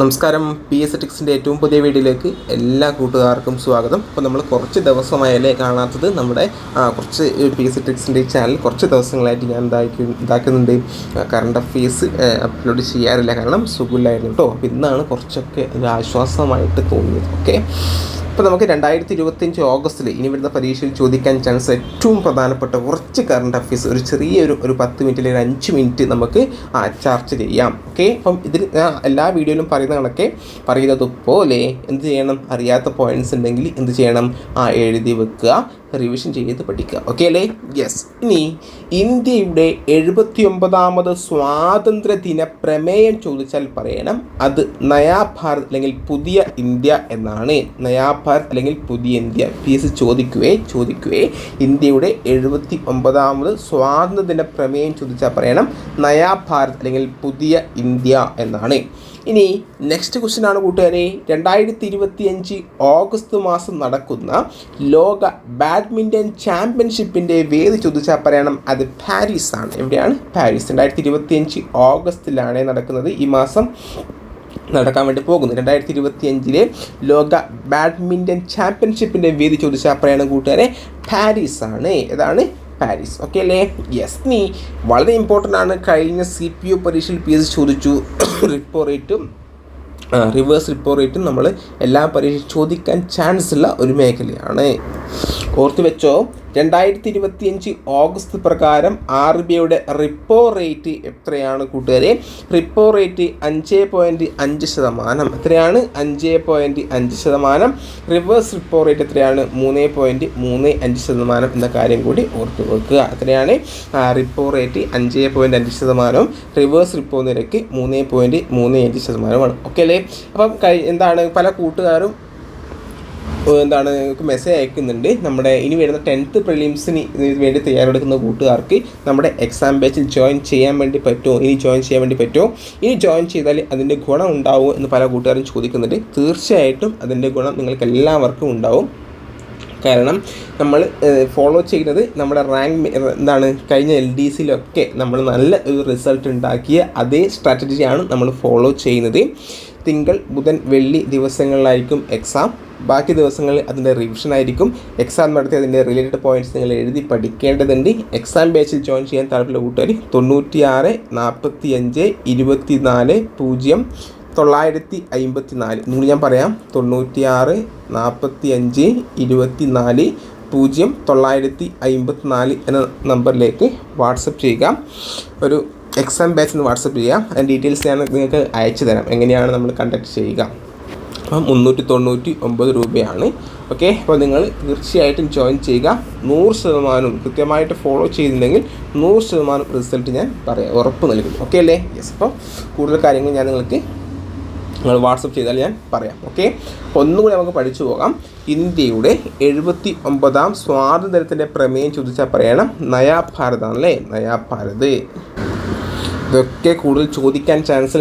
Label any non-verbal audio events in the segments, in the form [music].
നമസ്കാരം. P S ടിക്സിന്റെ ഏറ്റവും പുതിയ വീഡിയോയിലേക്ക് എല്ലാ കൂട്ടുകാർക്കും സ്വാഗതം. അപ്പോൾ നമ്മൾ കുറച്ച് ദിവസമായല്ലേ കാണാത്തത്. നമ്മുടെ കുറച്ച് പി എസ് ടിക്സിന്റെ ചാനൽ കുറച്ച് ദിവസങ്ങളായിട്ട് ഞാൻ ഇതാക്കി ഇതാക്കുന്നുണ്ട്. കറണ്ട് അഫെയർസ് അപ്ലോഡ് ചെയ്യാറില്ല. കാരണം സുഖമില്ലായിരുന്നു കേട്ടോ അപ്പോൾ ഇന്നാണ് കുറച്ചൊക്കെ ഒരു ആശ്വാസമായിട്ട് തോന്നിയത്. ഓക്കെ അപ്പോൾ നമുക്ക് രണ്ടായിരത്തി ഇരുപത്തിയഞ്ച് ഓഗസ്റ്റിൽ ഇനി വരുന്ന പരീക്ഷയിൽ ചോദിക്കാൻ ചാൻസ് ഏറ്റവും പ്രധാനപ്പെട്ട കുറച്ച് കറണ്ട് അഫയേഴ്സ് ഒരു ചെറിയൊരു ഒരു പത്ത് മിനിറ്റ് അല്ലെങ്കിൽ അഞ്ച് മിനിറ്റ് നമുക്ക് ചർച്ച ചെയ്യാം. ഓക്കെ അപ്പം ഇതിൽ എല്ലാ വീഡിയോയിലും പറയുന്ന കണക്കെ പറയുന്നത് പോലെ എന്ത് ചെയ്യണം? അറിയാത്ത പോയിന്റ്സ് ഉണ്ടെങ്കിൽ എന്ത് ചെയ്യണം? ആ എഴുതി വെക്കുക. റിവിഷൻ ചെയ്ത് പഠിക്കുക. ഓക്കെ അല്ലേ? യെസ് ഇനി ഇന്ത്യയുടെ എഴുപത്തി ഒമ്പതാമത് സ്വാതന്ത്ര്യ ദിന പ്രമേയം ചോദിച്ചാൽ പറയണം. അത് നയാ ഭാരത് അല്ലെങ്കിൽ പുതിയ ഇന്ത്യ എന്നാണ്. നയാ ഭാരത് അല്ലെങ്കിൽ പുതിയ ഇന്ത്യ. പി എസ് ചോദിക്കുവേ ചോദിക്കുവേ. ഇന്ത്യയുടെ എഴുപത്തി ഒമ്പതാമത് സ്വാതന്ത്ര്യ ദിന പ്രമേയം ചോദിച്ചാൽ പറയണം. നയാ ഭാരത് അല്ലെങ്കിൽ പുതിയ ഇന്ത്യ എന്നാണ്. ഇനി നെക്സ്റ്റ് ക്വസ്റ്റ്യൻ ആണ് കൂട്ടുകാരെ. രണ്ടായിരത്തി ഇരുപത്തിയഞ്ച് ഓഗസ്റ്റ് മാസം നടക്കുന്ന ലോക ബാഡ്മിന്റൺ ചാമ്പ്യൻഷിപ്പിന്റെ വേദി ചോദിച്ചാൽ പറയണം. അത് പാരീസ് ആണ്. എവിടെയാണ്? പാരീസ്. രണ്ടായിരത്തി ഇരുപത്തിയഞ്ച് ഓഗസ്റ്റിലാണ് നടക്കുന്നത് ഈ മാസം നടക്കാൻ വേണ്ടി പോകുന്നു രണ്ടായിരത്തി ഇരുപത്തി അഞ്ചിലെ ലോക ബാഡ്മിന്റൺ ചാമ്പ്യൻഷിപ്പിന്റെ വേദി ചോദിച്ചാൽ പറയണം കൂട്ടുകാരെ. പാരീസ് ആണ്. ഏതാണ്? പാരീസ്. ഓക്കെ അല്ലേ? യെസ് നീ വളരെ ഇമ്പോർട്ടന്റ് ആണ് കഴിഞ്ഞ സി പി യു പരീക്ഷയിൽ പി എസ് ചോദിച്ചു. റിപ്പോ റേറ്റും റിവേഴ്സ് റിപ്പോ റേറ്റും നമ്മൾ എല്ലാ പരീക്ഷ ചോദിക്കാൻ ചാൻസ് ഉള്ള ഒരു മേഖലയാണ്. ഓർത്ത് വെച്ചോ രണ്ടായിരത്തി ഇരുപത്തിയഞ്ച് ഓഗസ്റ്റ് പ്രകാരം ആർ ബി ഐയുടെ റിപ്പോ റേറ്റ് എത്രയാണ് കൂട്ടുകാരെ? റിപ്പോ റേറ്റ് അഞ്ച് പോയിന്റ് അഞ്ച് ശതമാനം. എത്രയാണ്? അഞ്ച് പോയിന്റ് അഞ്ച് ശതമാനം. റിവേഴ്സ് റിപ്പോ റേറ്റ് എത്രയാണ്? മൂന്ന് പോയിന്റ് മൂന്ന് അഞ്ച് ശതമാനം എന്ന കാര്യം കൂടി ഓർത്തു വെക്കുക. എത്രയാണ്? റിപ്പോ റേറ്റ് അഞ്ച് പോയിന്റ് അഞ്ച് ശതമാനവും റിവേഴ്സ് റിപ്പോ നിരക്ക് മൂന്ന് പോയിന്റ് മൂന്ന് അഞ്ച് ശതമാനമാണ് ഓക്കെ അല്ലേ? അപ്പം എന്താണ്? പല കൂട്ടുകാരും എന്താണ് മെസ്സേജ് അയക്കുന്നുണ്ട്. നമ്മുടെ ഇനി വരുന്ന ടെൻത്ത് പ്രിലിംസിന് വേണ്ടി തയ്യാറെടുക്കുന്ന കൂട്ടുകാർക്ക് നമ്മുടെ എക്സാം ബാച്ചിൽ ജോയിൻ ചെയ്യാൻ വേണ്ടി പറ്റുമോ? ഇനി ജോയിൻ ചെയ്യാൻ വേണ്ടി പറ്റുമോ? ഇനി ജോയിൻ ചെയ്താൽ അതിന്റെ ഗുണം ഉണ്ടാവുമോ എന്ന് പല കൂട്ടുകാരും ചോദിക്കുന്നുണ്ട്. തീർച്ചയായിട്ടും അതിന്റെ ഗുണം നിങ്ങൾക്ക് എല്ലാവർക്കും ഉണ്ടാവും. കാരണം നമ്മൾ ഫോളോ ചെയ്യുന്നത് നമ്മുടെ റാങ്ക് എന്താണ് കഴിഞ്ഞ എൽ ഡി സിയിലൊക്കെ നമ്മൾ നല്ല ഒരു റിസൾട്ട് ഉണ്ടാക്കിയ അതേ സ്ട്രാറ്റജിയാണ് നമ്മൾ ഫോളോ ചെയ്യുന്നത്. തിങ്കൾ ബുധൻ വെള്ളി ദിവസങ്ങളിലായിരിക്കും എക്സാം ബാക്കി ദിവസങ്ങളിൽ അതിന്റെ റിവിഷൻ ആയിരിക്കും. എക്സാം നടത്തി അതിന്റെ റിലേറ്റഡ് പോയിന്റ്സ് നിങ്ങൾ എഴുതി പഠിക്കേണ്ടതുണ്ട്. എക്സാം ബാച്ചിൽ ജോയിൻ ചെയ്യാൻ താല്പര്യമുള്ള കൂട്ടുകാർ തൊണ്ണൂറ്റിയാറ് നാൽപ്പത്തി അഞ്ച് ഇരുപത്തി നാല് പൂജ്യം തൊള്ളായിരത്തി അമ്പത്തി നാല് ഇന്നുകൂടി ഞാൻ പറയാം. തൊണ്ണൂറ്റി ആറ് നാൽപ്പത്തി അഞ്ച് ഇരുപത്തി നാല് പൂജ്യം തൊള്ളായിരത്തി അമ്പത്തി നാല് എന്ന നമ്പറിലേക്ക് വാട്സപ്പ് ചെയ്യുക. ഒരു എക്സാം ബാച്ച് എന്ന് വാട്സപ്പ് ചെയ്യുക. അതിന്റെ ഡീറ്റെയിൽസ് ഞാൻ നിങ്ങൾക്ക് അയച്ചു തരാം. എങ്ങനെയാണ് നമ്മൾ കണ്ടക്ട് ചെയ്യുക. അപ്പം മുന്നൂറ്റി തൊണ്ണൂറ്റി ഒമ്പത് രൂപയാണ്. ഓക്കെ അപ്പോൾ നിങ്ങൾ തീർച്ചയായിട്ടും ജോയിൻ ചെയ്യുക. നൂറ് ശതമാനവും കൃത്യമായിട്ട് ഫോളോ ചെയ്തിട്ടുണ്ടെങ്കിൽ നൂറ് ശതമാനം റിസൾട്ട് ഞാൻ പറയാം. ഉറപ്പ് നൽകും. ഓക്കെ അല്ലേ? യെസ് അപ്പോൾ കൂടുതൽ കാര്യങ്ങൾ ഞാൻ നിങ്ങൾക്ക് നിങ്ങൾ വാട്സപ്പ് ചെയ്താൽ ഞാൻ പറയാം ഓക്കെ? ഒന്നുകൂടി നമുക്ക് പഠിച്ചു പോകാം. ഇന്ത്യയുടെ എഴുപത്തി ഒമ്പതാം സ്വാതന്ത്ര്യത്തിന്റെ പ്രമേയം ചോദിച്ചാൽ പറയണം നയാ ഭാരത് ആണല്ലേ നയാ ഭാരത് ഇതൊക്കെ കൂടുതൽ ചോദിക്കാൻ ചാൻസ്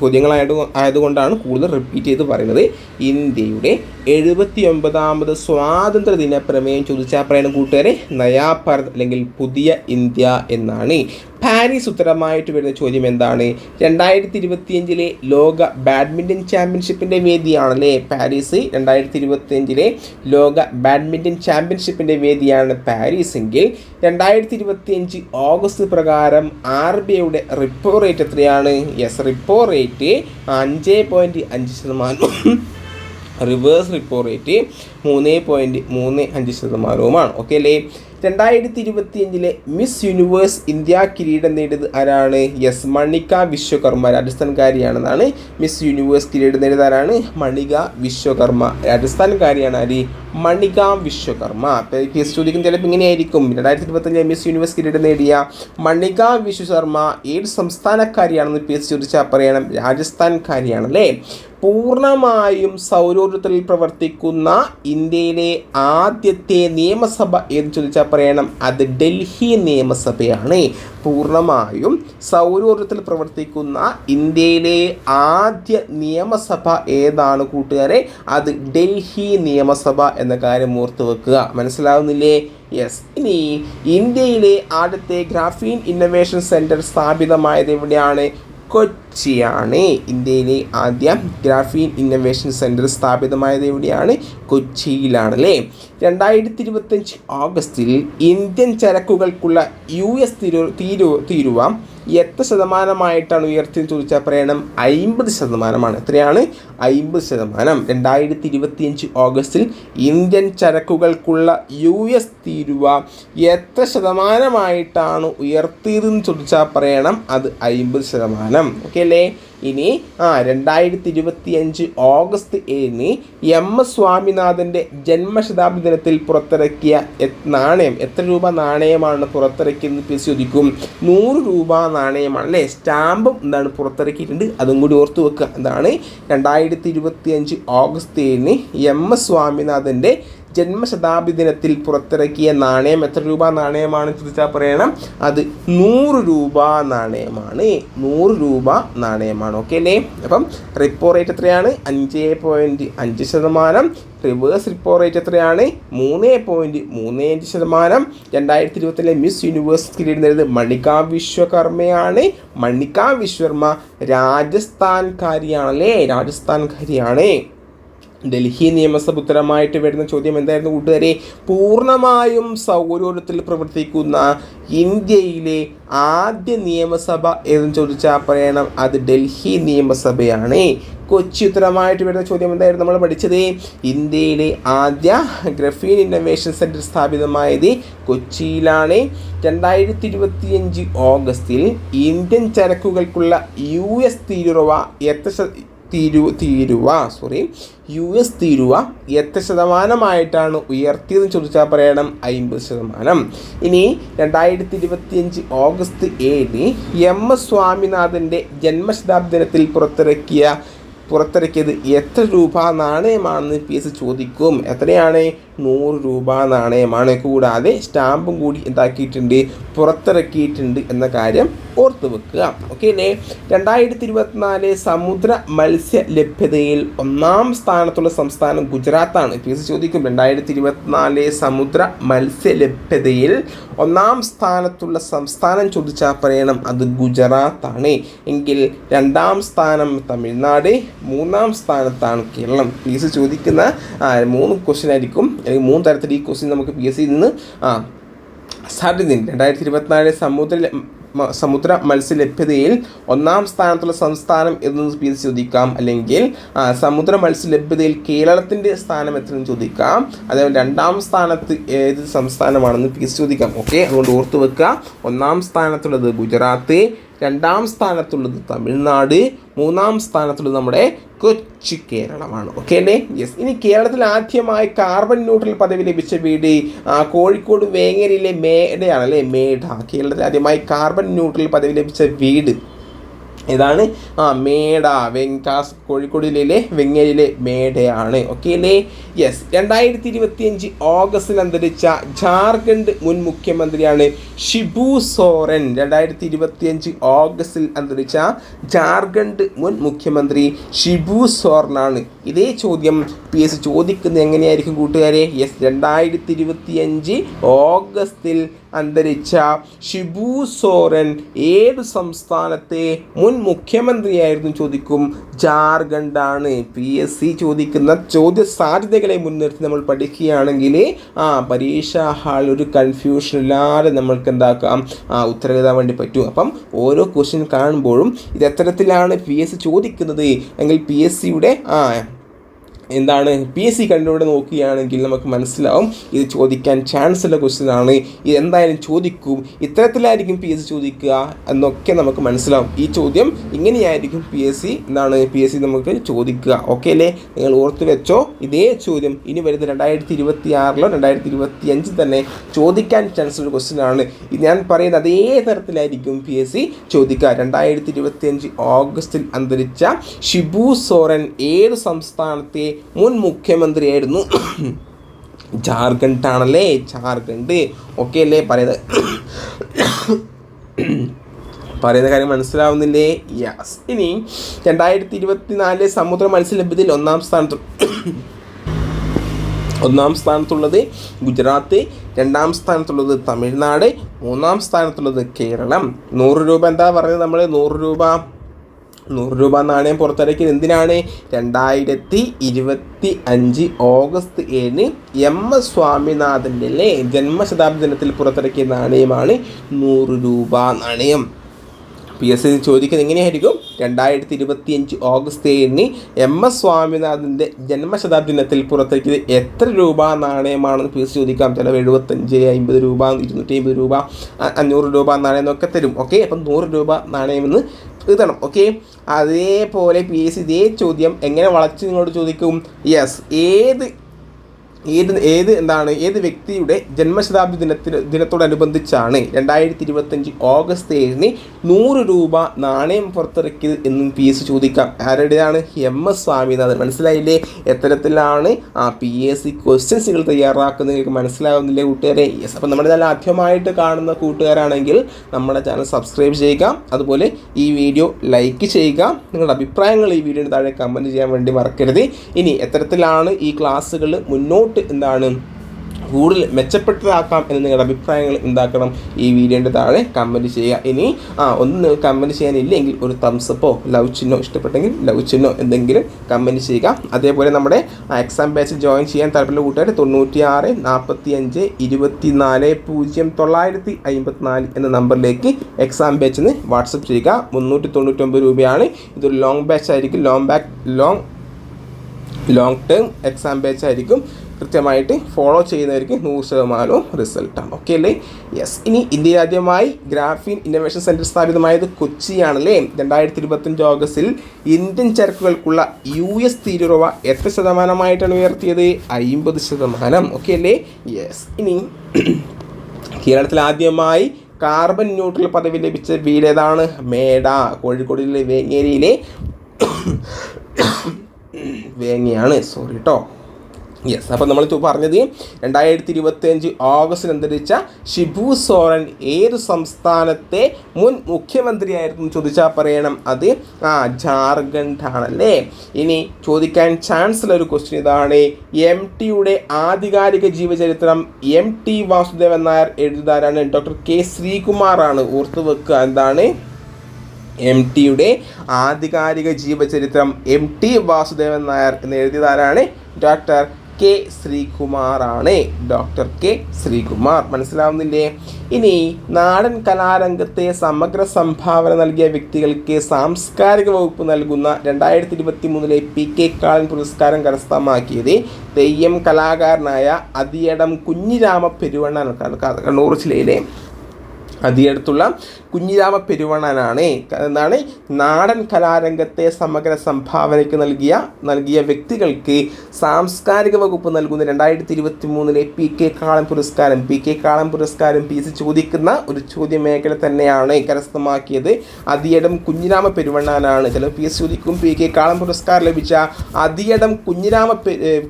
ചോദ്യങ്ങളായത് ആയതുകൊണ്ടാണ് കൂടുതൽ റിപ്പീറ്റ് ചെയ്ത് പറയുന്നത്. ഇന്ത്യയുടെ എഴുപത്തി ഒമ്പതാമത് സ്വാതന്ത്ര്യ ദിന പ്രമേയം ചോദിച്ചാൽ പറയുന്ന കൂട്ടുകാരെ. നയാ ഭാരത് അല്ലെങ്കിൽ പുതിയ ഇന്ത്യ എന്നാണ്. പാരീസ് ഉത്തരമായിട്ട് വരുന്ന ചോദ്യം എന്താണ്? രണ്ടായിരത്തി ഇരുപത്തിയഞ്ചിലെ ലോക ബാഡ്മിന്റൺ ചാമ്പ്യൻഷിപ്പിന്റെ വേദിയാണല്ലേ പാരീസ്. രണ്ടായിരത്തി ഇരുപത്തിയഞ്ചിലെ ലോക ബാഡ്മിന്റൺ ചാമ്പ്യൻഷിപ്പിന്റെ വേദിയാണ് പാരീസ് എങ്കിൽ രണ്ടായിരത്തി ഇരുപത്തിയഞ്ച് ഓഗസ്റ്റ് പ്രകാരം ആർ ബി ഐയുടെ റിപ്പോ റേറ്റ് എത്രയാണ്? യെസ് റിപ്പോ റേറ്റ് അഞ്ച് പോയിന്റ് അഞ്ച് ശതമാനം. റിവേഴ്സ് റിപ്പോ റേറ്റ് മൂന്ന് പോയിന്റ് മൂന്ന് അഞ്ച് ശതമാനവുമാണ്. ഓക്കെ അല്ലേ? രണ്ടായിരത്തി ഇരുപത്തിയഞ്ചിലെ മിസ് യൂണിവേഴ്സ് ഇന്ത്യ കിരീടം നേടിയത് ആരാണ്? യെസ് മണിക വിശ്വകർമ്മ രാജസ്ഥാൻകാരിയാണെന്നാണ് മിസ് യൂണിവേഴ്സ് കിരീടം നേടിയത് ആരാണ്? മണിക വിശ്വകർമ്മ രാജസ്ഥാൻകാരിയാണ് ആര്? മണിക വിശ്വകർമ്മ. ചോദിക്കുന്ന ചിലപ്പോൾ ഇങ്ങനെയായിരിക്കും. രണ്ടായിരത്തി ഇരുപത്തഞ്ചിലെ മിസ് യൂണിവേഴ്സ് കിരീടം നേടിയ മണിക വിശ്വശർമ്മ ഏത് സംസ്ഥാനക്കാരിയാണെന്ന് പി എസ് ചോദിച്ചാൽ പറയണം. രാജസ്ഥാൻകാരിയാണല്ലേ? പൂർണമായും സൗരോർജത്തിൽ പ്രവർത്തിക്കുന്ന ഇന്ത്യയിലെ ആദ്യത്തെ നിയമസഭ എന്ന് ചോദിച്ചാൽ പറയണം അത് ഡൽഹി നിയമസഭയാണ്. പൂർണമായും സൗരോർജത്തിൽ പ്രവർത്തിക്കുന്ന ഇന്ത്യയിലെ ആദ്യ നിയമസഭ ഏതാണ് കൂട്ടുകാരെ? അത് ഡൽഹി നിയമസഭ എന്ന കാര്യം ഓർത്ത് വെക്കുക. മനസ്സിലാവുന്നില്ലേ? യെസ് ഇനി ഇന്ത്യയിലെ ആദ്യത്തെ ഗ്രാഫീൻ ഇന്നൊവേഷൻ സെന്റർ സ്ഥാപിതമായത് എവിടെയാണ്? കൊച്ചിയാണ്. ഇന്ത്യയിലെ ആദ്യ ഗ്രാഫീൻ ഇന്നൊവേഷൻ സെന്റർ സ്ഥാപിതമായത് എവിടെയാണ്? കൊച്ചിയിലാണ് അല്ലേ രണ്ടായിരത്തി ഇരുപത്തഞ്ച് ഓഗസ്റ്റിൽ ഇന്ത്യൻ ചരക്കുകൾക്കുള്ള യു എസ് തീരു തീരു തീരുവ എത്ര ശതമാനമായിട്ടാണ് ഉയർത്തി ചോദിച്ചാൽ പറയണം. അയിമ്പത് ശതമാനമാണ്. എത്രയാണ്? അയിമ്പത് ശതമാനം. രണ്ടായിരത്തി ഇരുപത്തിയഞ്ച് ഓഗസ്റ്റിൽ ഇന്ത്യൻ ചരക്കുകൾക്കുള്ള യു എസ് തീരുവ എത്ര ശതമാനമായിട്ടാണ് ഉയർത്തിയതെന്ന് ചോദിച്ചാൽ പറയണം. അത് അയിമ്പത് ശതമാനം. ഓക്കെ? അല്ലേ ഇനി ആ രണ്ടായിരത്തി ഇരുപത്തി അഞ്ച് ഓഗസ്റ്റ് ഏഴിന് എം എസ് സ്വാമിനാഥന്റെ ജന്മശതാബ്ദി ദിനത്തിൽ പുറത്തിറക്കിയ നാണയം. എത്ര രൂപ നാണയമാണ് പുറത്തിറക്കിയെന്ന് പി ചോദിക്കും. നൂറ് രൂപ നാണയമാണ് അല്ലേ സ്റ്റാമ്പും എന്താണ് പുറത്തിറക്കിയിട്ടുണ്ട്. അതും കൂടി ഓർത്ത് വെക്കുക. എന്താണ്? രണ്ടായിരത്തി ഇരുപത്തി അഞ്ച് ഓഗസ്റ്റ് ഏഴിന് എം എസ് സ്വാമിനാഥന്റെ ജന്മശതാബ്ദി ദിനത്തിൽ പുറത്തിറക്കിയ നാണയം എത്ര രൂപ നാണയമാണ് ചോദിച്ചാൽ പറയണം? അത് നൂറ് രൂപ നാണയമാണ്. നൂറ് രൂപ നാണയമാണ്. ഓക്കെ അല്ലേ? അപ്പം റിപ്പോ റേറ്റ് എത്രയാണ്? അഞ്ച് പോയിന്റ് അഞ്ച് ശതമാനം. റിവേഴ്സ് റിപ്പോ റേറ്റ് എത്രയാണ്? മൂന്ന് പോയിന്റ് മൂന്ന് അഞ്ച് ശതമാനം. രണ്ടായിരത്തി ഇരുപത്തിലെ മിസ് യൂണിവേഴ്സ് കിരീടുന്നത് മണിക വിശ്വകർമ്മയാണ്. മണിക വിശ്വകർമ്മ രാജസ്ഥാൻകാരിയാണല്ലേ? രാജസ്ഥാൻകാരിയാണ്. ഡൽഹി നിയമസഭ ഉത്തരമായിട്ട് വരുന്ന ചോദ്യം എന്തായിരുന്നു? കൂട്ടുകാരെ പൂർണമായും സൗകര്യത്തിൽ പ്രവർത്തിക്കുന്ന ഇന്ത്യയിലെ ആദ്യ നിയമസഭ എന്ന് ചോദിച്ചാൽ പറയണം. അത് ഡൽഹി നിയമസഭയാണ്. കൊച്ചി ഉത്തരമായിട്ട് വരുന്ന ചോദ്യം എന്തായിരുന്നു നമ്മൾ പഠിച്ചത്? ഇന്ത്യയിലെ ആദ്യ ഗ്രഫീൻ ഇന്നോവേഷൻ സെന്റർ സ്ഥാപിതമായത് കൊച്ചിയിലാണ്. രണ്ടായിരത്തി ഇരുപത്തിയഞ്ച് ഓഗസ്റ്റിൽ ഇന്ത്യൻ ചരക്കുകൾക്കുള്ള യു എസ് തീരുവ എത്ര തീരു തീരുവ സോറി യു എസ് തീരുവ എത്ര ശതമാനമായിട്ടാണ് ഉയർത്തിയതെന്ന് ചോദിച്ചാൽ പറയണം അമ്പത് ശതമാനം. ഇനി രണ്ടായിരത്തി ഇരുപത്തിയഞ്ച് ഓഗസ്റ്റ് ഏഴിന് എം എസ് സ്വാമിനാഥന്റെ ജന്മശതാബ്ദി ദിനത്തിൽ പുറത്തിറക്കിയ പുറത്തിറക്കിയത് എത്ര രൂപ നാണയമാണെന്ന് പി എസ് ചോദിക്കും. എത്രയാണ്? നൂറ് രൂപ നാണയമാണ്. കൂടാതെ സ്റ്റാമ്പും കൂടി എന്താക്കിയിട്ടുണ്ട് പുറത്തിറക്കിയിട്ടുണ്ട് എന്ന കാര്യം ഓർത്തു വെക്കുക. ഓക്കെ അല്ലേ രണ്ടായിരത്തി ഇരുപത്തിനാല് സമുദ്ര മത്സ്യ ലഭ്യതയിൽ ഒന്നാം സ്ഥാനത്തുള്ള സംസ്ഥാനം ഗുജറാത്താണ്. പി എസ് ചോദിക്കും രണ്ടായിരത്തി ഇരുപത്തിനാല് സമുദ്ര മത്സ്യ ലഭ്യതയിൽ ഒന്നാം സ്ഥാനത്തുള്ള സംസ്ഥാനം ചോദിച്ചാൽ പറയണം അത് ഗുജറാത്താണ്. എങ്കിൽ രണ്ടാം സ്ഥാനം തമിഴ്നാട് മൂന്നാം സ്ഥാനത്താണ് കേരളം. പി എസ് സി ചോദിക്കുന്ന മൂന്ന് ക്വസ്റ്റ്യൻ ആയിരിക്കും. അല്ലെങ്കിൽ മൂന്ന് തരത്തിൽ ഈ ക്വസ്റ്റ്യൻ നമുക്ക് പി എസ് സിയിൽ നിന്ന് ആ സാധ്യതയുണ്ട് രണ്ടായിരത്തി ഇരുപത്തിനാല് സമുദ്ര സമുദ്ര മത്സ്യലഭ്യതയിൽ ഒന്നാം സ്ഥാനത്തുള്ള സംസ്ഥാനം എന്ന് ചോദിക്കാം. അല്ലെങ്കിൽ സമുദ്ര സമുദ്ര മത്സ്യലഭ്യതയിൽ കേരളത്തിന്റെ സ്ഥാനം എത്രയെന്ന് ചോദിക്കാം. അതേപോലെ രണ്ടാം സ്ഥാനത്ത് ഏത് സംസ്ഥാനമാണെന്ന് പി ചോദിക്കാം. ഓക്കെ അതുകൊണ്ട് ഓർത്ത് വെക്കുക. ഒന്നാം സ്ഥാനത്തുള്ളത് ഗുജറാത്ത് രണ്ടാം സ്ഥാനത്തുള്ളത് തമിഴ്നാട് മൂന്നാം സ്ഥാനത്തുള്ളത് നമ്മുടെ കൊച്ചി കേരളമാണ്. ഓക്കെ അല്ലേ? യെസ് ഇനി കേരളത്തിൽ ആദ്യമായി കാർബൺ ന്യൂട്രൽ പദവി ലഭിച്ച വീട് കോഴിക്കോട് വേങ്ങരയിലെ മേടയാണ് അല്ലേ? മേഡ കേരളത്തിൽ ആദ്യമായി കാർബൺ ന്യൂട്രൽ പദവി ലഭിച്ച വീട്. ഇതാണ് ആ മേട വെങ്കാസ് കോഴിക്കോട് ജില്ലയിലെ വെങ്ങരയിലെ മേടയാണ്. ഓക്കെ അല്ലേ? യെസ് രണ്ടായിരത്തി ഇരുപത്തിയഞ്ച് ഓഗസ്റ്റിൽ അന്തരിച്ച ജാർഖണ്ഡ് മുൻ മുഖ്യമന്ത്രിയാണ് ഷിബു സോറൻ. രണ്ടായിരത്തി ഇരുപത്തിയഞ്ച് ഓഗസ്റ്റിൽ അന്തരിച്ച ജാർഖണ്ഡ് മുൻ മുഖ്യമന്ത്രി ഷിബു സോറനാണ്. ഇതേ ചോദ്യം പി എസ് ചോദിക്കുന്നത് എങ്ങനെയായിരിക്കും കൂട്ടുകാരെ? യെസ് രണ്ടായിരത്തി ഇരുപത്തിയഞ്ച് ഓഗസ്റ്റിൽ അന്തരിച്ച ഷിബു സോറൻ ഏത് സംസ്ഥാനത്തെ മുൻ മുഖ്യമന്ത്രിയായിരുന്നു ചോദിക്കും. ജാർഖണ്ഡാണ്. പി എസ് സി ചോദിക്കുന്ന ചോദ്യ സാധ്യതകളെ മുൻനിർത്തി നമ്മൾ പഠിക്കുകയാണെങ്കിൽ ആ പരീക്ഷാ ഹാൾ ഒരു കൺഫ്യൂഷൻ ഇല്ലാതെ നമ്മൾക്ക് എന്താക്കാം? ആ ഉത്തരം എഴുതാൻ വേണ്ടി പറ്റും. അപ്പം ഓരോ ക്വസ്റ്റ്യൻ കാണുമ്പോഴും ഇത് എത്തരത്തിലാണ് പി എസ് സി ചോദിക്കുന്നത്. എങ്കിൽ പി എസ് സിയുടെ ആ എന്താണ് പി എസ് സി കണ്ടിലൂടെ നോക്കുകയാണെങ്കിൽ നമുക്ക് മനസ്സിലാവും. ഇത് ചോദിക്കാൻ ചാൻസ് ഉള്ള ക്വസ്റ്റ്യൻ ആണ്. ഇത് എന്തായാലും ചോദിക്കും. ഇത്തരത്തിലായിരിക്കും പി എസ് സി ചോദിക്കുക എന്നൊക്കെ നമുക്ക് മനസ്സിലാവും. ഈ ചോദ്യം ഇങ്ങനെയായിരിക്കും പി എസ് സി എന്താണ് പി എസ് സി നമുക്ക് ചോദിക്കുക. ഓക്കെ അല്ലേ? നിങ്ങൾ ഓർത്ത് വെച്ചോ ഇതേ ചോദ്യം ഇനി വരുന്ന രണ്ടായിരത്തി ഇരുപത്തി ആറിലോ രണ്ടായിരത്തി ഇരുപത്തി അഞ്ചിൽ തന്നെ ചോദിക്കാൻ ചാൻസ് ഉള്ള ക്വസ്റ്റ്യൻ ആണ്. ഞാൻ പറയുന്ന അതേ തരത്തിലായിരിക്കും പി എസ് സി ചോദിക്കുക. രണ്ടായിരത്തി ഇരുപത്തി അഞ്ച് ഓഗസ്റ്റിൽ അന്തരിച്ച ഷിബു സോറൻ ഏത് സംസ്ഥാനത്തെ മുൻ മുഖ്യമന്ത്രിയായിരുന്നു [coughs] ജാർഖണ്ഡ് ആണല്ലേ ജാർഖണ്ഡ്. ഓക്കെ അല്ലേ? പറയുന്നത് [coughs] പറയുന്ന കാര്യം മനസ്സിലാവുന്നില്ലേ? യാസ് ഇനി രണ്ടായിരത്തി ഇരുപത്തി നാലിലെ സമുദ്ര മത്സ്യലഭ്യതയിൽ ഒന്നാം സ്ഥാനത്ത് [coughs] ഒന്നാം സ്ഥാനത്തുള്ളത് ഗുജറാത്ത് രണ്ടാം സ്ഥാനത്തുള്ളത് തമിഴ്നാട് മൂന്നാം സ്ഥാനത്തുള്ളത് കേരളം. നൂറ് രൂപ എന്താ പറഞ്ഞത് നമ്മൾ നൂറ് രൂപ നൂറ് രൂപ നാണയം പുറത്തിറക്കിയത് എന്തിനാണ്? രണ്ടായിരത്തി ഇരുപത്തി അഞ്ച് ഓഗസ്റ്റ് ഏഴിന് എം എസ് സ്വാമിനാഥന്റെ ജന്മശതാബ്ദി ദിനത്തിൽ പുറത്തിറക്കിയ നാണയമാണ് നൂറ് രൂപ നാണയം. പി എസ് സി ചോദിക്കുന്നത് എങ്ങനെയായിരിക്കും? രണ്ടായിരത്തി ഇരുപത്തി അഞ്ച് ഓഗസ്റ്റ് ഏഴിന് എം എസ് സ്വാമിനാഥന്റെ ജന്മശതാബ്ദി ദിനത്തിൽ പുറത്തിറക്കിയത് എത്ര രൂപ നാണയമാണെന്ന് പി എസ് ചോദിക്കാം. ചിലവ് എഴുപത്തഞ്ച് അമ്പത് രൂപ ഇരുന്നൂറ്റി അമ്പത് രൂപ അഞ്ഞൂറ് രൂപ നാണയം എന്നൊക്കെ തരും. ഓക്കെ? അപ്പം നൂറ് രൂപ നാണയമെന്ന് എഴുതണം ഓക്കെ അതേപോലെ പി എസ് ഇതേ ചോദ്യം എങ്ങനെ വളച്ച് നിങ്ങളോട് ചോദിക്കും? യെസ് ഏത് ഏത് ഏത് എന്താണ് ഏത് വ്യക്തിയുടെ ജന്മശതാബ്ദി ദിനത്തിന് ദിനത്തോടനുബന്ധിച്ചാണ് രണ്ടായിരത്തി ഇരുപത്തഞ്ച് ഓഗസ്റ്റ് ഏഴിന് നൂറ് രൂപ നാണയം പുറത്തിറക്കിയത് എന്നും എസ് ചോദിക്കാം. ആരുടേതാണ്? M S Swaminathan. മനസ്സിലായില്ലേ? എത്തരത്തിലാണ് ആ പി എസ് സി ക്വസ്റ്റ്യൻസുകൾ തയ്യാറാക്കുന്നത്. നിങ്ങൾക്ക് മനസ്സിലാവുന്നില്ലേ കൂട്ടുകാരെ? യെസ് അപ്പം നമ്മുടെ നല്ല ആദ്യമായിട്ട് കാണുന്ന കൂട്ടുകാരാണെങ്കിൽ നമ്മുടെ ചാനൽ സബ്സ്ക്രൈബ് ചെയ്യുക. അതുപോലെ ഈ വീഡിയോ ലൈക്ക് ചെയ്യുക. നിങ്ങളുടെ അഭിപ്രായങ്ങൾ ഈ വീഡിയോയുടെ താഴെ കമന്റ് ചെയ്യാൻ വേണ്ടി മറക്കരുത്. ഇനി എത്തരത്തിലാണ് ഈ ക്ലാസ്സുകൾ മുന്നോട്ട് എന്താണ്? കൂടുതൽ മെച്ചപ്പെട്ടതാക്കാം എന്ന് നിങ്ങളുടെ അഭിപ്രായങ്ങൾ എന്താക്കണം? ഈ വീഡിയോന്റെ താഴെ കമന്റ് ചെയ്യുക. ഇനി ആ ഒന്ന് കമന്റ് ചെയ്യാനില്ലെങ്കിൽ ഒരു തംസപ്പോ ലവ് ചിഹ്നോ ഇഷ്ടപ്പെട്ടെങ്കിൽ ലവ് ചിഹ്നോ എന്തെങ്കിലും കമന്റ് ചെയ്യുക. അതേപോലെ നമ്മുടെ എക്സാം ബാച്ചിൽ ജോയിൻ ചെയ്യാൻ താല്പര്യമുള്ള കൂട്ടുകാർ തൊണ്ണൂറ്റി ആറ് നാൽപ്പത്തി അഞ്ച് ഇരുപത്തി നാല് പൂജ്യം തൊള്ളായിരത്തി അമ്പത്തിനാല് എന്ന നമ്പറിലേക്ക് എക്സാം ബാച്ചിന് വാട്സപ്പ് ചെയ്യുക. മുന്നൂറ്റി തൊണ്ണൂറ്റൊമ്പത് രൂപയാണ്. ഇതൊരു ലോങ് ബാച്ച് ആയിരിക്കും. Long back long long term exam batch ആയിരിക്കും. കൃത്യമായിട്ട് ഫോളോ ചെയ്യുന്നവർക്ക് നൂറ് ശതമാനവും റിസൾട്ടാണ് ഓക്കെ അല്ലേ? യെസ് ഇനി ഇന്ത്യ ആദ്യമായി ഗ്രാഫീൻ ഇന്നോവേഷൻ സെന്റർ സ്ഥാപിതമായത് കൊച്ചിയാണല്ലേ? രണ്ടായിരത്തി ഇരുപത്തഞ്ച് ഓഗസ്റ്റിൽ ഇന്ത്യൻ ചരക്കുകൾക്കുള്ള യു എസ് തീരുവ എത്ര ശതമാനമായിട്ടാണ് ഉയർത്തിയത്? അയിമ്പത് ശതമാനം. ഓക്കെ അല്ലേ? യെസ് ഇനി [clears throat] കേരളത്തിൽ ആദ്യമായി കാർബൺ ന്യൂട്രൽ പദവി ലഭിച്ച വീട് ഏതാണ്? മേട കോഴിക്കോടിലെ വേങ്ങേരിയിലെ [clears throat] വേങ്ങയാണ്. സോറി കേട്ടോ യെസ് അപ്പോൾ നമ്മൾ പറഞ്ഞത് രണ്ടായിരത്തി ഇരുപത്തിയഞ്ച് ഓഗസ്റ്റിൽ അന്തരിച്ച ഷിബു സോറൻ ഏത് സംസ്ഥാനത്തെ മുൻ മുഖ്യമന്ത്രിയായിരുന്നു ചോദിച്ചാൽ പറയണം. അത് ആ ജാർഖണ്ഡ് ആണല്ലേ ഇനി ചോദിക്കാൻ ചാൻസ് ഉള്ള ഒരു ക്വസ്റ്റ്യൻ ഇതാണ്. എം ടിയുടെ ആധികാരിക ജീവചരിത്രം എം ടി വാസുദേവൻ നായർ എഴുതാരാണ് ഡോക്ടർ കെ ശ്രീകുമാറാണ്. ഓർത്തു വെക്കുക എന്താണ്? എം ടിയുടെ ആധികാരിക ജീവചരിത്രം എം ടി വാസുദേവൻ നായർ എന്ന് എഴുതിയതാരാണ്? Doctor K ശ്രീകുമാറാണ്. Doctor K Sreekumar. മനസ്സിലാവുന്നില്ലേ? ഇനി നാടൻ കലാരംഗത്തെ സമഗ്ര സംഭാവന നൽകിയ വ്യക്തികൾക്ക് സാംസ്കാരിക വകുപ്പ് നൽകുന്ന രണ്ടായിരത്തി ഇരുപത്തി മൂന്നിലെ പി കെ കാളൻ പുരസ്കാരം കരസ്ഥമാക്കിയത് തെയ്യം കലാകാരനായ അതിയടം കുഞ്ഞിരാമ പെരുവണ്ണാണ്. കണ്ണൂർ ജില്ലയിലെ അതിയടുത്തുള്ള കുഞ്ഞിരാമ പെരുവണ്ണനാണ്. എന്താണ്? നാടൻ കലാരംഗത്തെ സമഗ്ര സംഭാവനയ്ക്ക് നൽകിയ നൽകിയ വ്യക്തികൾക്ക് സാംസ്കാരിക വകുപ്പ് നൽകുന്ന രണ്ടായിരത്തി ഇരുപത്തി മൂന്നിലെ പി കെ കാളം പുരസ്കാരം. പി കെ കാളം പുരസ്കാരം പി സി ചോദിക്കുന്ന ഒരു ചോദ്യ മേഖല തന്നെയാണ് കരസ്ഥമാക്കിയത്. അതിയടം കുഞ്ഞിരാമ പെരുവണ്ണാനാണ്. ചില പി എസ് ചോദിക്കും പി കെ കാളം പുരസ്കാരം ലഭിച്ച അതിയടം കുഞ്ഞിരാമ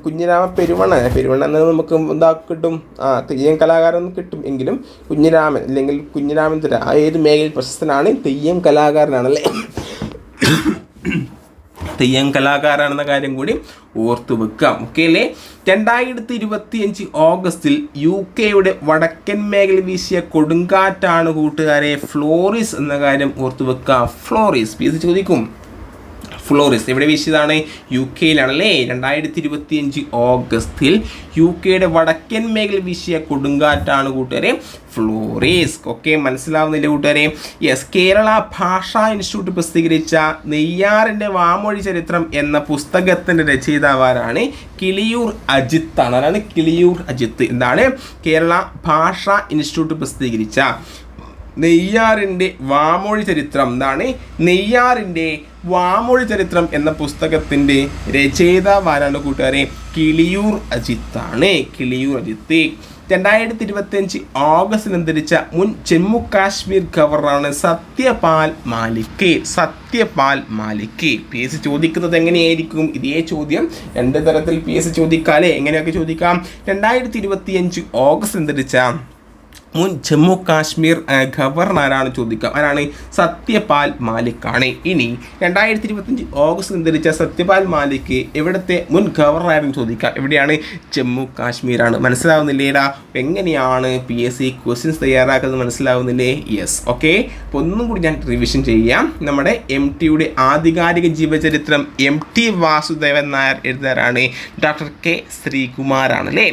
കുഞ്ഞിരാമ പെരുവണ്ണ പെരുവണ്ണ നമുക്ക് എന്താ കിട്ടും? ആ തെയ്യം കലാകാരൻ കിട്ടും. എങ്കിലും കുഞ്ഞിരാമൻ അല്ലെങ്കിൽ കുഞ്ഞിരാമൻ തര ഏത് മേഖലയിൽ പ്രശസ്തനാണ്. തെയ്യം കലാകാരനാണല്ലേ? തെയ്യം കലാകാരാണെന്ന കാര്യം കൂടി ഓർത്തു വെക്കാം ഓക്കെ അല്ലേ? രണ്ടായിരത്തി ഇരുപത്തി അഞ്ച് ഓഗസ്റ്റിൽ യു കെയുടെ വടക്കൻ മേഖല വീശിയ കൊടുങ്കാറ്റാണ് കൂട്ടുകാരെ ഫ്ലോറിസ് എന്ന കാര്യം ഓർത്തു വെക്കാം ഫ്ലോറിസ് പി ചോദിക്കും. ഫ്ലോറിസ്. എവിടെ വീശിയതാണ് യു കെയിലാണല്ലേ രണ്ടായിരത്തി ഇരുപത്തി അഞ്ച് ഓഗസ്റ്റിൽ യു കെയുടെ വടക്കൻ മേഖല വീശിയ കൊടുങ്കാറ്റാണ് കൂട്ടുകാരെ ഫ്ലോറിസ്. ഒക്കെ മനസ്സിലാവുന്നില്ല കൂട്ടുകാരെ? യെസ് കേരള ഭാഷാ ഇൻസ്റ്റിറ്റ്യൂട്ട് പ്രസിദ്ധീകരിച്ച നെയ്യാറിന്റെ വാമൊഴി ചരിത്രം എന്ന പുസ്തകത്തിന്റെ രചയിതാവാരാണ് കിളിയൂർ അജിത്ത് ആണ്. അതാണ് കിളിയൂർ അജിത്ത്. എന്താണ്? കേരള ഭാഷാ ഇൻസ്റ്റിറ്റ്യൂട്ട് പ്രസിദ്ധീകരിച്ച നെയ്യാറിന്റെ വാമൊഴി ചരിത്രം എന്താണ്? നെയ്യാറിന്റെ വാമൊഴി ചരിത്രം എന്ന പുസ്തകത്തിന്റെ രചയിതാവാരാണ് കൂട്ടുകാരെ? കിളിയൂർ അജിത്താണ് കിളിയൂർ അജിത്ത്. രണ്ടായിരത്തി ഇരുപത്തിയഞ്ച് ഓഗസ്റ്റിൽ അന്തരിച്ച മുൻ ജമ്മു കാശ്മീർ ഗവർണറാണ് സത്യപാൽ മാലിക്. സത്യപാൽ മാലിക്. പി എസ് ചോദിക്കുന്നത് എങ്ങനെയായിരിക്കും? ഇതേ ചോദ്യം രണ്ട് തരത്തിൽ പി എസ് ചോദിക്കാല്ലേ? എങ്ങനെയൊക്കെ ചോദിക്കാം? രണ്ടായിരത്തി ഇരുപത്തിയഞ്ച് ഓഗസ്റ്റ് അന്തരിച്ച മുൻ ജമ്മു കാശ്മീർ ഗവർണറാണ് ചോദിക്കുക ആരാണ് സത്യപാൽ മാലിക് ആണ് ഇനി രണ്ടായിരത്തി ഇരുപത്തഞ്ച് ഓഗസ്റ്റ് അന്തരിച്ച സത്യപാൽ മാലിക് എവിടുത്തെ മുൻ ഗവർണറായിരുന്നു ചോദിക്കുക എവിടെയാണ്? ജമ്മു കാശ്മീരാണ്. മനസ്സിലാവുന്നില്ലേടാ? എങ്ങനെയാണ് പി എസ് സി ക്വസ്റ്റ്യൻസ് തയ്യാറാക്കുന്നത് മനസ്സിലാവുന്നില്ലേ? യെസ് ഓക്കെ അപ്പോൾ ഒന്നും കൂടി ഞാൻ റിവിഷൻ ചെയ്യാം. നമ്മുടെ എം ടിയുടെ ആധികാരിക ജീവചരിത്രം എം ടി വാസുദേവൻ നായർ എഴുതാറാണ് ഡോക്ടർ കെ ശ്രീകുമാറാണ് അല്ലേ?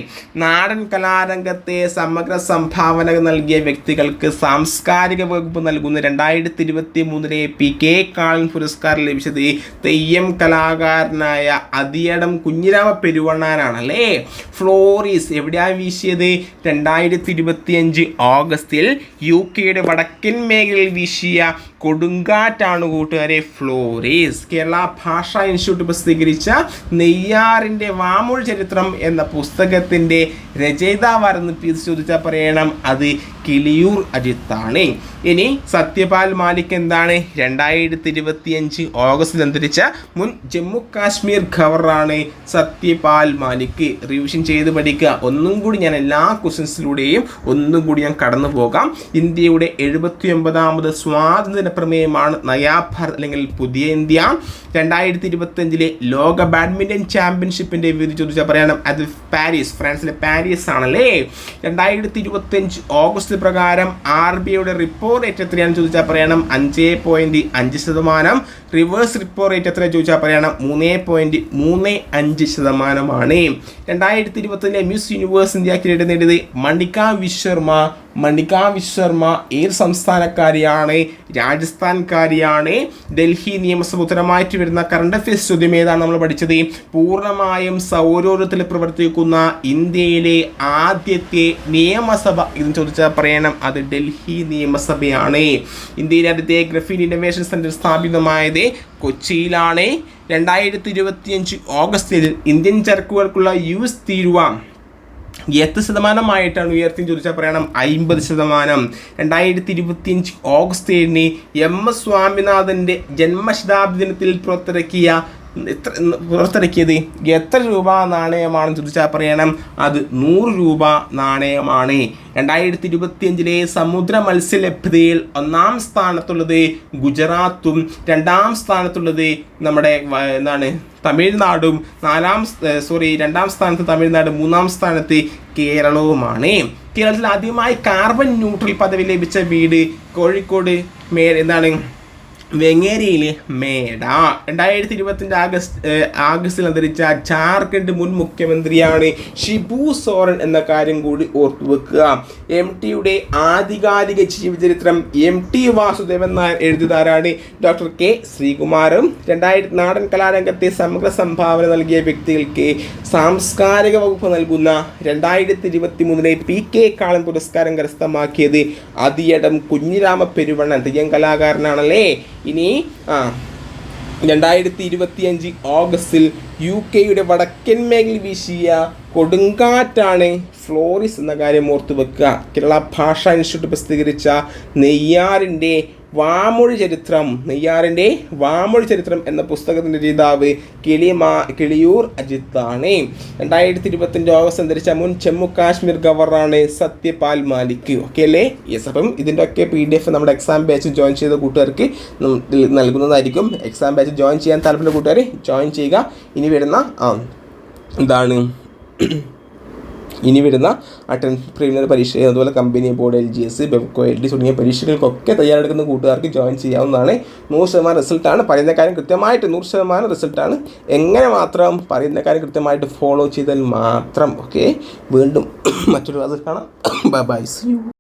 നാടൻ കലാരംഗത്തെ സമഗ്ര സംഭാവന നൽകിയ വ്യക്തികൾക്ക് സാംസ്കാരിക വകുപ്പ് നൽകുന്ന രണ്ടായിരത്തി ഇരുപത്തി മൂന്നിലെ പി കെ കാളൻ പുരസ്കാരം ലഭിച്ചത് തെയ്യം കലാകാരനായ അതിയടം കുഞ്ഞിരാമ പെരുവണ്ണാനാണ് അല്ലേ ഫ്ലോറീസ് എവിടെയാണ് വീശിയത്? രണ്ടായിരത്തി ഇരുപത്തിയഞ്ച് ഓഗസ്റ്റിൽ യു കെയുടെ വടക്കൻ മേഖലയിൽ വീശിയ കൊടുങ്കാറ്റാണ് കൂട്ടുകാരെ ഫ്ലോറീസ്. കേരള ഭാഷാ ഇൻസ്റ്റിറ്റ്യൂട്ട് പ്രസിദ്ധീകരിച്ച നെയ്യാറിന്റെ വാമൊഴി ചരിത്രം എന്ന പുസ്തകത്തിന്റെ രചയിതാവാരെന്ന് പി ചോദിച്ചാൽ പറയണം അത് കിളിയൂർ അജിത്താണ്. ഇനി സത്യപാൽ മാലിക് എന്താണ്? രണ്ടായിരത്തി ഇരുപത്തിയഞ്ച് ഓഗസ്റ്റിൽ അന്തരിച്ച മുൻ ജമ്മു കാശ്മീർ ഗവർണറാണ് സത്യപാൽ മാലിക്. റിവിഷൻ ചെയ്ത് പഠിക്കുക. ഒന്നും കൂടി ഞാൻ എല്ലാ ക്വസ്റ്റ്യൻസിലൂടെയും ഒന്നും കൂടി ഞാൻ കടന്നു പോകാം ഇന്ത്യയുടെ എഴുപത്തി ഒമ്പതാമത് സ്വാതന്ത്ര്യ പ്രമേയമാണ് നയാഫർ അല്ലെങ്കിൽ പുതിയ ഇന്ത്യ. രണ്ടായിരത്തി ഇരുപത്തഞ്ചിലെ ലോക ബാഡ്മിന്റൺ ചാമ്പ്യൻഷിപ്പിന്റെ വിധി ചോദിച്ചാൽ പറയണം അത് പാരീസ് ഫ്രാൻസിലെ പാരീസ് ആണല്ലേ രണ്ടായിരത്തി ഇരുപത്തഞ്ച് ഓഗസ്റ്റ് പ്രകാരം ആർ ബി ഐയുടെ റിപ്പോ റേറ്റ് എത്രയാണെന്ന് ചോദിച്ചാൽ പറയണം. അഞ്ച് പോയിന്റ് അഞ്ച് ശതമാനം. റിവേഴ്സ് റിപ്പോ റേറ്റ് എത്ര ചോദിച്ചാൽ പറയണം. മൂന്ന് പോയിന്റ് മൂന്ന് അഞ്ച് ശതമാനമാണ്. രണ്ടായിരത്തി ഇരുപത്തിലെ മിസ് യൂണിവേഴ്സ് ഇന്ത്യ കിരീടം നേടിയത് മണിക വിശ്വർമ്മ മണിക വിശ്വർമ്മ ഏത് സംസ്ഥാനക്കാരിയാണ്? രാജസ്ഥാൻകാരിയാണ്. ഡൽഹി നിയമസഭ ഉത്തരമായിട്ട് വരുന്ന കറണ്ട് അഫയേഴ്സ് ചോദ്യം ഏതാണ് നമ്മൾ പഠിച്ചത്? പൂർണമായും സൗരോരത്തിൽ പ്രവർത്തിക്കുന്ന ഇന്ത്യയിലെ ആദ്യത്തെ നിയമസഭ ഇതെന്ന് ചോദിച്ചാൽ പറയണം അത് ഡൽഹി നിയമസഭയാണ്. ഇന്ത്യയിലെ ആദ്യത്തെ ഗ്രഫീൻ ഇന്നോവേഷൻ സെന്റർ സ്ഥാപിതമായത് കൊച്ചിയിലാണ്. രണ്ടായിരത്തി ഇരുപത്തിയഞ്ച് ഓഗസ്റ്റിൽ ഇന്ത്യൻ ചരക്കുകൾക്കുള്ള യു എസ് തീരുവ എത്ര ശതമാനമായിട്ടാണ് ഉയർത്തി ചോദിച്ചാൽ പറയണം. അമ്പത് ശതമാനം. രണ്ടായിരത്തി ഇരുപത്തിയഞ്ച് ഓഗസ്റ്റ് ഏഴിന് എം എസ് സ്വാമിനാഥന്റെ ജന്മശതാബ്ദി ദിനത്തിൽ പുറത്തിറക്കിയ എത്ര പുറത്തിറക്കിയത് എത്ര രൂപ നാണയമാണെന്ന് ചോദിച്ചാൽ പറയണം. അത് നൂറ് രൂപ നാണയമാണ്. രണ്ടായിരത്തി ഇരുപത്തിയഞ്ചിലെ സമുദ്ര മത്സ്യലഭ്യതയിൽ ഒന്നാം സ്ഥാനത്തുള്ളത് ഗുജറാത്തും രണ്ടാം സ്ഥാനത്തുള്ളത് നമ്മുടെ എന്താണ് തമിഴ്നാടും നാലാം സോറി രണ്ടാം സ്ഥാനത്ത് തമിഴ്നാട് മൂന്നാം സ്ഥാനത്ത് കേരളവുമാണ്. കേരളത്തിൽ ആദ്യമായി കാർബൺ ന്യൂട്രൽ പദവി ലഭിച്ച വീട് കോഴിക്കോട് മേ എന്താണ് വെങ്ങേരിയിൽ മേട. രണ്ടായിരത്തി ഇരുപത്തിന്റെ ആഗസ്റ്റ് ആഗസ്റ്റിൽ അന്തരിച്ച ജാർഖണ്ഡ് മുൻ മുഖ്യമന്ത്രിയാണ് ഷിബു സോറൻ എന്ന കാര്യം കൂടി ഓർത്തു വെക്കുക. എം ടിയുടെ ആധികാരിക ജീവചരിത്രം എം ടി വാസുദേവൻ നായർ എഴുതിയതാരാണ് ഡോക്ടർ കെ ശ്രീകുമാറും. രണ്ടായിരത്തി നാടൻ കലാരംഗത്തെ സമഗ്ര സംഭാവന നൽകിയ വ്യക്തികൾക്ക് സാംസ്കാരിക വകുപ്പ് നൽകുന്ന രണ്ടായിരത്തി ഇരുപത്തി മൂന്നിലെ പി കെ കാളൻ പുരസ്കാരം കരസ്ഥമാക്കിയത് അതിയടം കുഞ്ഞിരാമ പെരുവണ്ണൻ തെയ്യം കലാകാരനാണല്ലേ? ഇനി ആ രണ്ടായിരത്തി ഇരുപത്തി അഞ്ച് ഓഗസ്റ്റിൽ യു കെയുടെ വടക്കൻ മേഖലയിൽ വീശിയ കൊടുങ്കാറ്റാണ് ഫ്ലോറിസ് എന്ന കാര്യം ഓർത്ത് വെക്കുക. കേരള ഭാഷാ ഇൻസ്റ്റിറ്റ്യൂട്ട് പ്രസിദ്ധീകരിച്ച നെയ്യാറിന്റെ വാമൊഴി ചരിത്രം നെയ്യാറിന്റെ വാമൊഴി ചരിത്രം എന്ന പുസ്തകത്തിന്റെ രചയിതാവ് കിളിമാ കിളിയൂർ അജിത്താണ്. രണ്ടായിരത്തി ഇരുപത്തിന്റെ ഓഗസ്റ്റ് അന്തരിച്ച മുൻ ജമ്മു കാശ്മീർ ഗവർണറാണ് സത്യപാൽ മാലിക്. ഓക്കെ അല്ലേ? യെസ് അപ്പം ഇതിന്റെ ഒക്കെ പി ഡി എഫ് നമ്മുടെ എക്സാം ബാച്ച് ജോയിൻ ചെയ്ത കൂട്ടുകാർക്ക് നൽകുന്നതായിരിക്കും. എക്സാം ബാച്ച് ജോയിൻ ചെയ്യാൻ താല്പര്യമുള്ള കൂട്ടുകാർ ജോയിൻ ചെയ്യുക. ഇനി വരുന്ന ആ എന്താണ്? ഇനി വരുന്ന അറ്റൻ പ്രീമിയർ പരീക്ഷ അതുപോലെ company board L G S Bevco L D തുടങ്ങിയ പരീക്ഷകൾക്കൊക്കെ തയ്യാറെടുക്കുന്ന കൂട്ടുകാർക്ക് ജോയിൻ ചെയ്യാവുന്നതാണ്. നൂറ് ശതമാനം റിസൾട്ടാണ് പറയുന്ന കാര്യം കൃത്യമായിട്ട് നൂറ് ശതമാനം റിസൾട്ടാണ്. എങ്ങനെ മാത്രം പറയുന്ന കാര്യം കൃത്യമായിട്ട് ഫോളോ ചെയ്താൽ മാത്രം ഓക്കെ വീണ്ടും മറ്റൊരു ക്ലാസ്സിൽ കാണാം. By C U